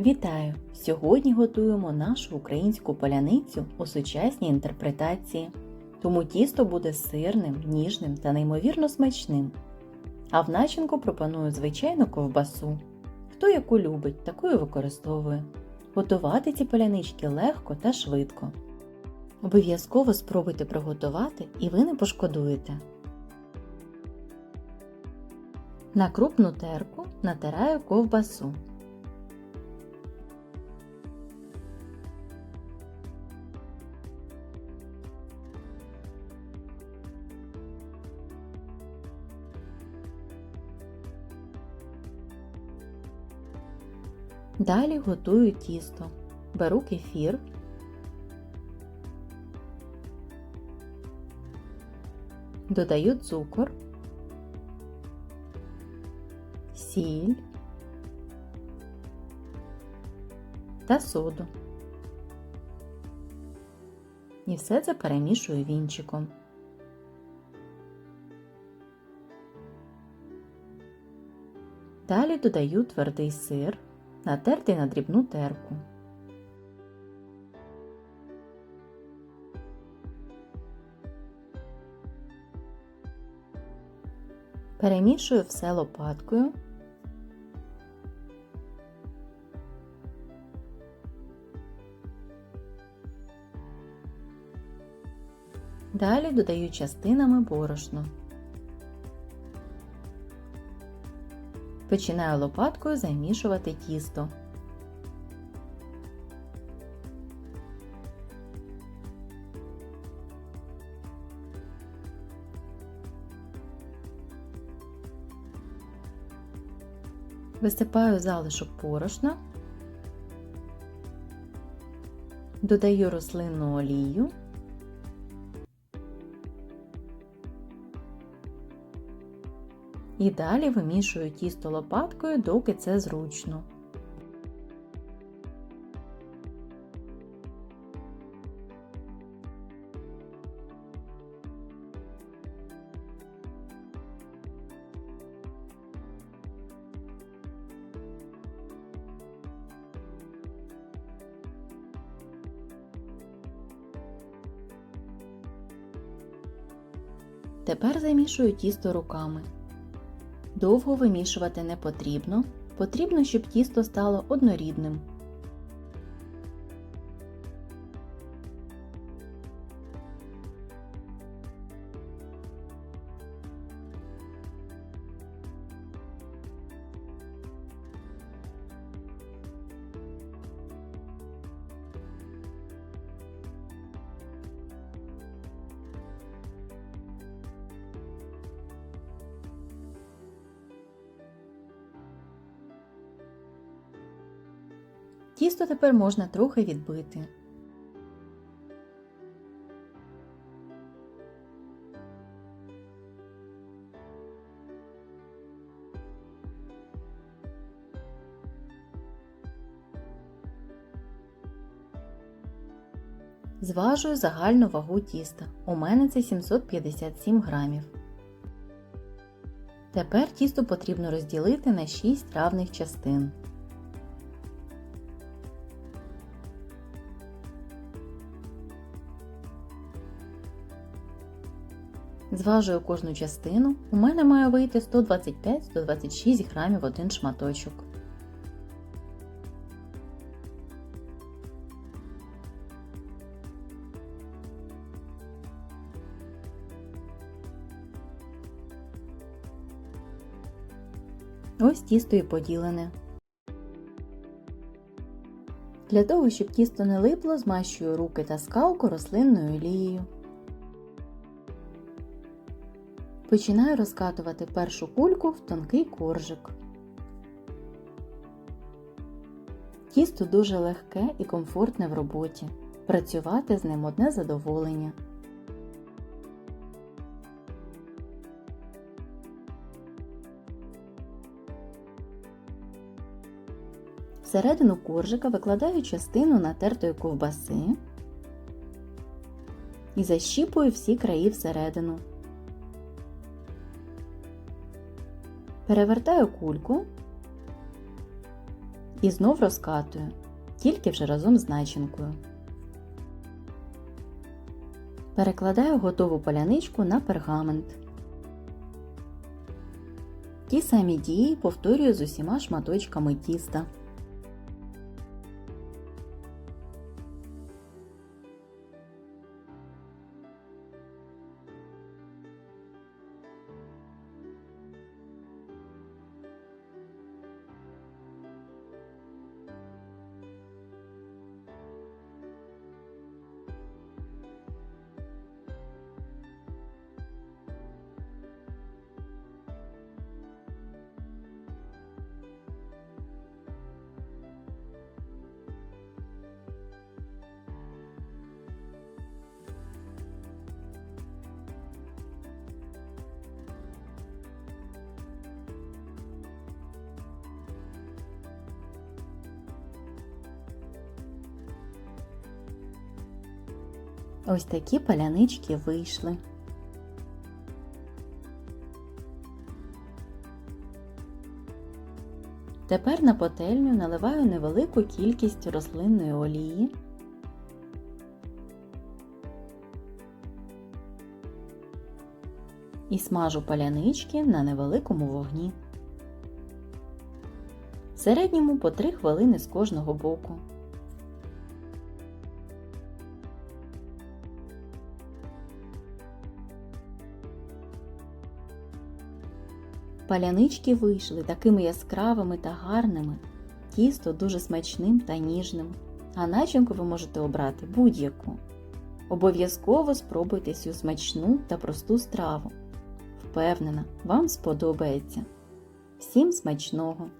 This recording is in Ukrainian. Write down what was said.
Вітаю! Сьогодні готуємо нашу українську поляницю у сучасній інтерпретації. Тому тісто буде сирним, ніжним та неймовірно смачним. А в начинку пропоную звичайну ковбасу. Хто яку любить, таку використовує. Готувати ці полянички легко та швидко. Обов'язково спробуйте приготувати і ви не пошкодуєте. На крупну терку натираю ковбасу. Далі готую тісто. Беру кефір, додаю цукор, сіль та соду. І все це перемішую вінчиком. Далі додаю твердий сир, натертий на дрібну терку. Перемішую все лопаткою. Далі додаю частинами борошно. Починаю лопаткою замішувати тісто. Висипаю залишок борошна, додаю рослинну олію. І далі вимішую тісто лопаткою, доки це зручно. Тепер замішую тісто руками. Довго вимішувати не потрібно. Потрібно, щоб тісто стало однорідним. Тісто тепер можна трохи відбити. Зважую загальну вагу тіста. У мене це 757 грамів. Тепер тісто потрібно розділити на 6 равних частин. Зважую кожну частину. У мене має вийти 125-126 грамів один шматочок. Ось тісто і поділене. Для того, щоб тісто не липло, змащую руки та скалку рослинною олією. Починаю розкатувати першу кульку в тонкий коржик. Тісто дуже легке і комфортне в роботі. Працювати з ним одне задоволення. Всередину коржика викладаю частину натертої ковбаси і защіпую всі краї всередину. Перевертаю кульку І знов розкатую, тільки вже разом з начинкою. Перекладаю готову поляничку на пергамент. Ті самі дії повторюю з усіма шматочками тіста. Ось такі палянички вийшли. Тепер на пательню наливаю невелику кількість рослинної олії. І смажу палянички на невеликому вогні. В середньому по 3 хвилини з кожного боку. Палянички вийшли такими яскравими та гарними, тісто дуже смачним та ніжним, а начинку ви можете обрати будь-яку. Обов'язково спробуйте цю смачну та просту страву. Впевнена, вам сподобається. Всім смачного!